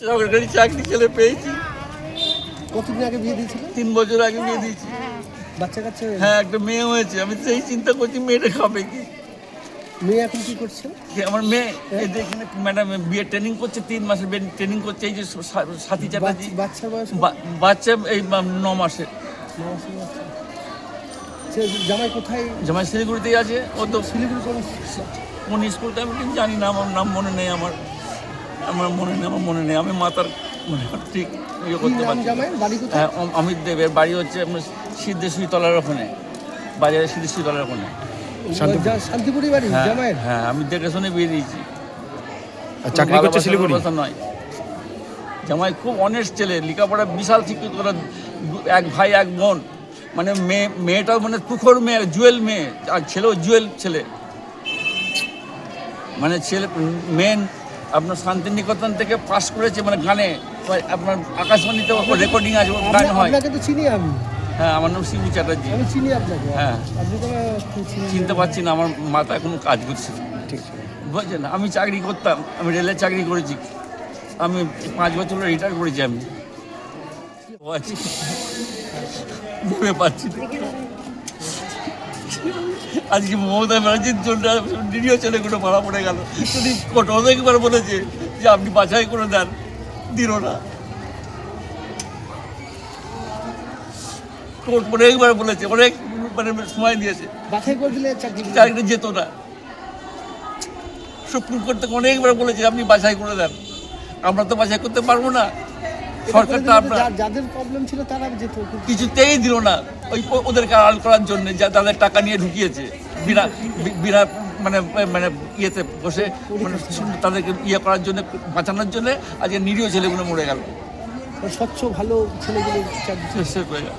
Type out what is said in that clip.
সরকারি চাকরি ছেলে পেয়েছি। কতদিন আগে বিয়ে দিয়েছিল? তিন বছর আগে বিয়ে দিয়েছি। বাচ্চা কাচ্চা হ্যাঁ একটা মেয়ে হয়েছে। আমি সেই চিন্তা করছি মেয়েটা খাবে কি? মেয়ে এখন কি করছে? যে আমার মেয়ে। এই যে এখানে ম্যাডাম বিয়ে ট্রেনিং করছে তিন মাসের ট্রেনিং করছে। এই যে সাথী চ্যাটার্জি বাচ্চা- বয়স বাচ্চা এই ন মাসের। ন মাসের বাচ্চা। সে জামাই কোথায়? জামাই শিলিগুড়িতেই আছে। ও তো শিলিগুড়ি কোন কোন স্কুলটা আমি জানি না আমার নাম মনে নেই আমার। আমার মনে নেই আমার মনে নেই। আমি মাতার মানে ঠিক ইয়ে করতে পারছি হ্যাঁ অমিত দেবের বাড়ি হচ্ছে আপনার সিদ্ধেশ্বরী তলার ওখানে। বাজারে সিদ্ধেশ্বরী তলার ওখানে। শান্তিপুরি বাড়ি? হ্যাঁ জামাইয়ের হ্যাঁ আমি দেখে শুনে বিয়ে দিয়েছি। চাকরি করছে শিলিগুড়ি? কথা নয়। জামাই খুব অনেস্ট ছেলে লেখাপড়া বিশাল শিক্ষিত ওরা এক ভাই এক বোন। মানে মেয়ে মেয়েটাও মানে তুখর মেয়ে জুয়েল মেয়ে। আর ছেলেও জুয়েল ছেলে। মানে ছেলে মেন আপনার শান্তিনিকেতন থেকে পাস করেছে মানে গানে। আপনার আকাশবাণীতে রেকর্ডিং আছে গান হয়। আপনাকে তো চিনি আমি। হ্যাঁ আমার নাম শিবু চ্যাটার্জি। আমি চিনি আপনাকে। হ্যাঁ। চিনতে পারছি না আমার মাথা কোনো কাজ করছে না। ঠিক। বুঝছেন? আমি চাকরি করতাম আমি রেলে চাকরি করেছি। আমি পাঁচ বছর রিটায়ার করেছি আমি। ভেবে পাচ্ছি। আজকে মমতা ব্যানার্জির জন্য নিরীহ ছেলেগুলো মারা পড়ে গেল। কোর্ট অনেকবার বলেছে যে আপনি বাছাই করে দেন দিল না। কোর্ট অনেকবার বলেছে অনেক মানে সময় দিয়েছে। বাছাই করে দিলে চাকরি যেত না। সুপ্রিম কোর্ট থেকে অনেকবার বলেছে আপনি বাছাই করে দেন। আমরা তো বাছাই করতে পারব না। এটা করে সরকারটা দিলে তো আপনার যাদের প্রবলেম ছিল তারা যেত। কিছুতেই দিল না। ওই ওদেরকে আড়াল করার জন্য যা তাদের টাকা নিয়ে ঢুকিয়েছে। বিনা বিনা মানে মানে ইয়েতে বসে মানে তাদেরকে ইয়ে করার জন্য বাঁচানোর জন্য আজকে নিরীহ ছেলেগুলো মরে গেল। স্বচ্ছ ভালো ছেলেগুলো শেষ হয়ে গেল।